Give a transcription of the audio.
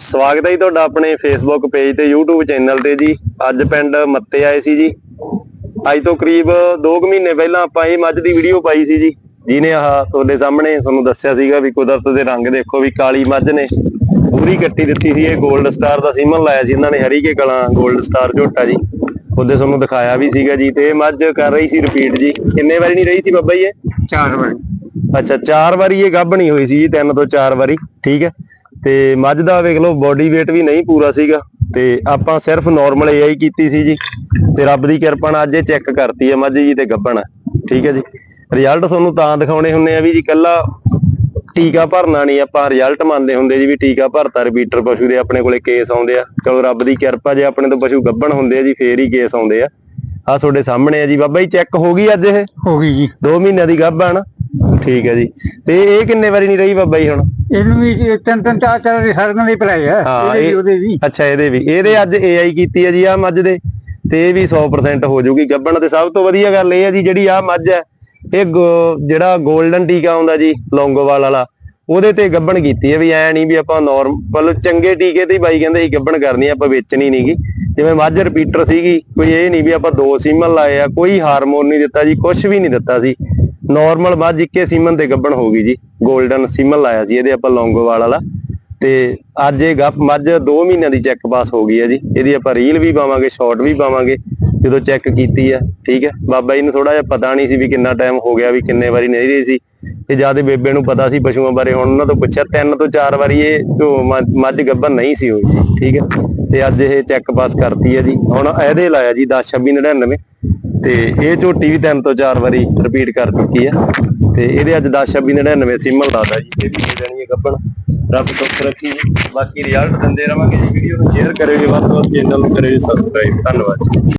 ਸਵਾਗਤ ਹੈ ਜੀ ਤੁਹਾਡਾ ਆਪਣੇ ਫੇਸਬੁੱਕ ਪੇਜ ਤੇ YouTube ਚੈਨਲ ਤੇ ਜੀ। ਅੱਜ ਪਿੰਡ ਮੱਤੇ ਆਏ ਸੀ ਜੀ। ਅੱਜ ਤੋਂ ਕਰੀਬ 2 ਮਹੀਨੇ ਪਹਿਲਾਂ ਆਪਾਂ ਇਹ ਮੱਝ ਦੀ ਵੀਡੀਓ ਪਾਈ ਸੀ ਜੀ। ਜਿਹਨੇ ਆਹ ਤੁਹਾਡੇ ਸਾਹਮਣੇ ਤੁਹਾਨੂੰ ਦੱਸਿਆ ਸੀਗਾ ਵੀ ਕੁਦਰਤ ਦੇ ਰੰਗ ਦੇਖੋ ਵੀ ਕਾਲੀ ਮੱਝ ਨੇ ਪੂਰੀ ਕੱਟੀ ਦਿੱਤੀ ਸੀ। ਇਹ 골ਡ ਸਟਾਰ ਦਾ ਸੀਮਨ ਲਾਇਆ ਸੀ ਇਹਨਾਂ ਨੇ ਹਰੀਕੇ ਕਲਾਂ 골ਡ ਸਟਾਰ ਝੋਟਾ ਜੀ। ਉਹਦੇ ਤੁਹਾਨੂੰ ਦਿਖਾਇਆ ਵੀ ਸੀਗਾ ਜੀ। ਤੇ ਇਹ ਮੱਝ ਕਰ ਰਹੀ ਸੀ ਰਿਪੀਟ ਜੀ। ਕਿੰਨੇ ਵਾਰੀ ਨਹੀਂ ਰਹੀ ਸੀ ਬਾਬਾ ਜੀ ਇਹ? ਚਾਰ ਵਾਰ। ਅੱਛਾ ਚਾਰ ਵਾਰੀ ਇਹ ਗੱਭਣੀ ਹੋਈ ਸੀ ਜੀ ਤਿੰਨ ਤੋਂ ਚਾਰ ਵਾਰੀ। ਠੀਕ ਹੈ। ਤੇ ਮੱਝ ਦਾ ਵੇਖ ਲਓ ਬੋਡੀ weight ਵੀ ਨਹੀਂ ਪੂਰਾ ਸੀਗਾ ਤੇ ਆਪਾਂ ਸਿਰਫ ਨਾਰਮਲ ਏਆਈ ਕੀਤੀ ਸੀ ਜੀ ਤੇ ਰੱਬ ਦੀ ਕਿਰਪਾ ਨਾਲ ਅੱਜ ਇਹ ਚੈੱਕ ਕਰਤੀ ਹੈ ਮੱਝ ਜੀ ਤੇ ਗੱਭਣ ਠੀਕ ਹੈ ਜੀ। ਰਿਜ਼ਲਟ ਤੁਹਾਨੂੰ ਤਾਂ ਦਿਖਾਉਣੇ ਹੁੰਦੇ ਆ ਵੀ ਜੀ ਕੱਲਾ ਟੀਕਾ ਭਰਨਾ ਨਹੀਂ ਆਪਾਂ ਰਿਜ਼ਲਟ ਮੰਨਦੇ ਹੁੰਦੇ ਜੀ ਵੀ ਟੀਕਾ ਭਰਤਾ ਰਿਪੀਟਰ ਪਸ਼ੂ ਦੇ ਆਪਣੇ ਕੋਲੇ ਕੇਸ ਆਉਂਦੇ ਆ। ਚਲੋ ਰੱਬ ਦੀ ਕਿਰਪਾ ਜੇ ਆਪਣੇ ਤੋਂ ਪਸ਼ੂ ਗੱਭਣ ਹੁੰਦੇ ਆ ਜੀ ਫੇਰ ਹੀ ਕੇਸ ਆਉਂਦੇ ਆ। ਆ ਤੁਹਾਡੇ ਸਾਹਮਣੇ ਆ ਜੀ ਬਾਬਾ ਜੀ ਚੈੱਕ ਹੋ ਗਈ ਅੱਜ ਇਹ? ਹੋ ਗਈ ਜੀ। 2 ਮਹੀਨਿਆਂ ਦੀ ਗੱਭ ਆ ਨਾ ਠੀਕ ਹੈ ਜੀ। ਤੇ ਇਹ ਕਿੰਨੇ ਵਾਰੀ ਨਹੀਂ ਰਹੀ ਬਾਬਾ ਜੀ ਹੁਣ? ਇਹਨੂੰ ਵੀ ਤਿੰਨ ਤਿੰਨ ਚਾਰ ਚਾਰ ਦੇ ਸਰਗਨ ਦੀ ਹੈ ਹਾਂ, ਇਹਦੇ ਵੀ ਇਹ- ਉਹਦੇ ਵੀ। ਅੱਛਾ ਇਹਦੇ ਵੀ। ਇਹਦੇ ਅੱਜ AI ਕੀਤੀ ਹੈ ਜੀ ਆ ਮੱਝ ਦੇ ਤੇ ਇਹ ਵੀ 100% ਹੋ ਜਾਊਗੀ। ਗੱਭਣ ਤੇ ਸਭ ਤੋਂ ਵਧੀਆ ਗੱਲ ਇਹ ਹੈ ਜੀ ਜਿਹੜੀ ਆ ਮੱਝ ਹੈ ਇਹ ਗੋ- ਜਿਹੜਾ 골ਡਨ ਟੀਕਾ ਆਉਂਦਾ ਜੀ ਲੌਂਗੋਵਾਲ ਵਾਲਾ ਉਹਦੇ ਤੇ ਗੱਭਣ ਕੀਤੀ ਹੈ ਵੀ ਐ ਨਹੀਂ ਵੀ ਆਪਾਂ ਨਾਰਮਲ ਚੰਗੇ ਟੀਕੇ ਤੇ ਹੀ ਬਾਈ ਕਹਿੰਦੇ ਸੀ ਗੱਭਣ ਕਰਨੀ ਆ, ਆਪਾਂ ਵੇਚਣੀ ਨਹੀਂਗੀ ਜਿਵੇਂ ਮੱਝ ਰਿਪੀਟਰ ਸੀਗੀ ਕੋਈ ਇਹ ਨਹੀਂ ਵੀ ਆਪਾਂ ਦੋ ਸੀਮਨ ਲਾਏ ਆ ਕੋਈ ਹਾਰਮੋਨ ਨਹੀਂ ਦਿੱਤਾ ਜੀ ਕੁਝ ਵੀ ਨਹੀਂ ਦਿੱਤਾ ਸੀ। ਨਾਰਮਲ ਮੱਝ ਇੱਕੇ ਸੀਮਨ ਤੇ ਗੱਭਣ ਹੋ ਗਈ ਜੀ 골ਡਨ ਸੀਮਨ ਲਾਇਆ ਸੀ ਇਹਦੇ ਆਪਾਂ ਲੌਂਗੋਵਾਲ ਵਾਲਾ ਤੇ ਅੱਜ ਇਹ ਗੱਪ ਮੱਝ 2 ਮਹੀਨਿਆਂ ਦੀ ਚੈੱਕ ਪਾਸ ਹੋ ਗਈ ਹੈ ਜੀ, ਇਹਦੀ ਆਪਾਂ ਰੀਲ ਵੀ ਪਾਵਾਂਗੇ ਸ਼ਾਰਟ ਵੀ ਪਾਵਾਂਗੇ, ਜਦੋਂ ਚੈੱਕ ਕੀਤੀ ਆ ਠੀਕ ਹੈ। ਬਾਬਾ ਜੀ ਨੂੰ ਥੋੜਾ ਜਿਹਾ ਪਤਾ ਨਹੀਂ ਸੀ ਵੀ ਕਿੰਨਾ ਟਾਈਮ ਹੋ ਗਿਆ, ਵੀ ਕਿੰਨੇ ਵਾਰੀ ਨਹੀਂ ਰਹੀ ਸੀ। ਤੇ ਜਿਆਦੇ ਬੇਬੇ ਨੂੰ ਪਤਾ ਸੀ ਪਸ਼ੂਆਂ ਬਾਰੇ, ਹੁਣ ਉਹਨਾਂ ਤੋਂ ਪੁੱਛਿਆ, ਤਿੰਨ ਤੋਂ ਚਾਰ ਵਾਰੀ ਇਹ ਮੱਝ ਗੱਭਣ ਨਹੀਂ ਸੀ ਹੋਈ, ਠੀਕ ਹੈ। ਤੇ ਅੱਜ ਇਹ ਚੈੱਕ ਪਾਸ ਕਰਤੀ ਹੈ ਜੀ। ਹੁਣ ਇਹਦੇ ਲਾਇਆ ਜੀ 10 26 99 ਤੇ ਇਹ ਝੋਟੀ ਵੀ ਤਿੰਨ ਤੋਂ ਚਾਰ ਵਾਰੀ ਰਿਪੀਟ ਕਰ ਚੁੱਕੀ ਆ। ਤੇ ਇਹਦੇ ਅੱਜ 10 26 99 ਸਿੰਮਲ ਲਾਦਾ ਜੀ। ਇਹ ਵੀ ਦੇ ਦੇਣੀ ਹੈ ਗੱਭਣ ਰੱਬ ਸੁੱਖ ਰੱਖੀ ਬਾਕੀ ਰਿਜ਼ਲਟ ਦਿੰਦੇ ਰਵਾਂਗੇ ਜੀ। ਵੀਡੀਓ ਨੂੰ ਸ਼ੇਅਰ ਕਰਿਓ ਜੀ। ਵੱਧ ਤੋਂ ਵੱਧ ਚੈਨਲ ਨੂੰ ਕਰਿਓ ਜੀ। ਸਬਸਕ੍ਰਾਈਬ ਧੰਨਵਾਦ ਜੀ।